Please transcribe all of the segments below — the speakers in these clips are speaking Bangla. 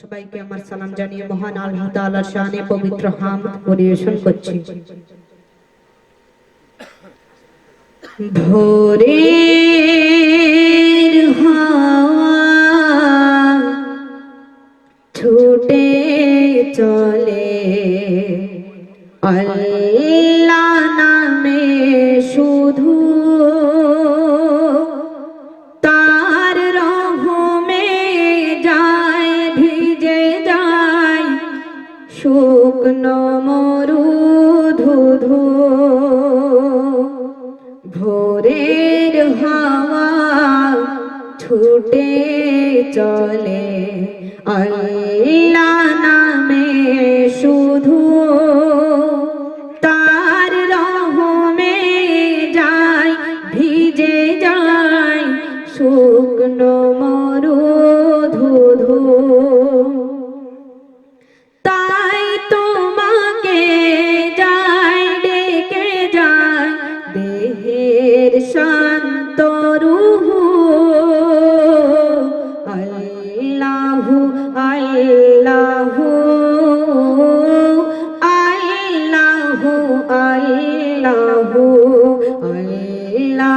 সবাইকে আমার সালাম জানিয়ে মহান আল্লাহ তাআলার শানে পবিত্র হামদ পরিবেশন করছি। হাওয়া ছুটে চলে। আল্লাহ শুকনো মরু ধুধু ভোরের হাওয়া ছুটে চলে আল্লাহ।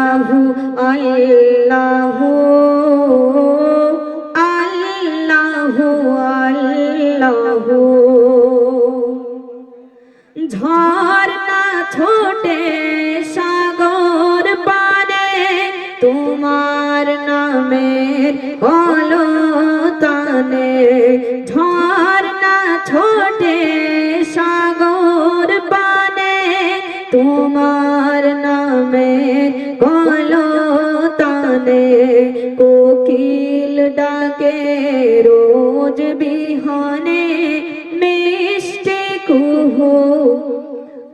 আল্লাহু আল্লাহু আল্লাহু আল্লাহু। ঝর্ণা ছোটে সাগর পারে তোমার নামের কলতানে কোকিল ডাকে রোজ বিহনে মিষ্টি কুহু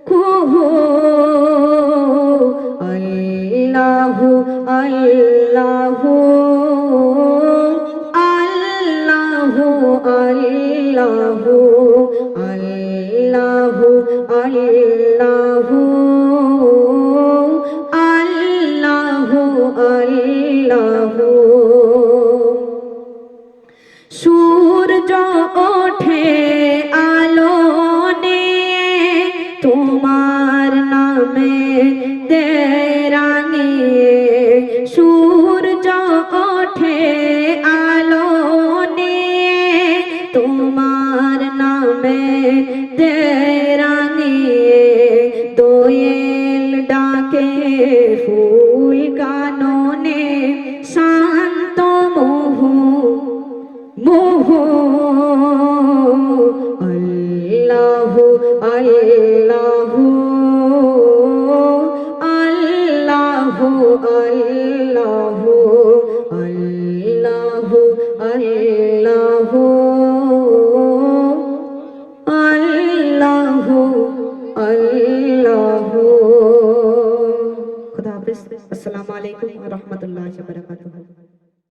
কুহু। আল্লাহু আল্লাহু আল্লাহু আল্লাহু। সূর্য ওঠে আলো নিয়ে, তোমার নামে দেরানিয়ে সূর্য ওঠে আলো নিয়ে, তোমার নামে দেরানিয়ে দোয়েল ডাকে ফুল আল্লাহু আল্লাহু আল্লাহু আল্লাহু আল্লাহু খুদা হাফেজ। আসসালামু আলাইকুম ওয়া রাহমাতুল্লাহি ওয়া বারাকাতুহু।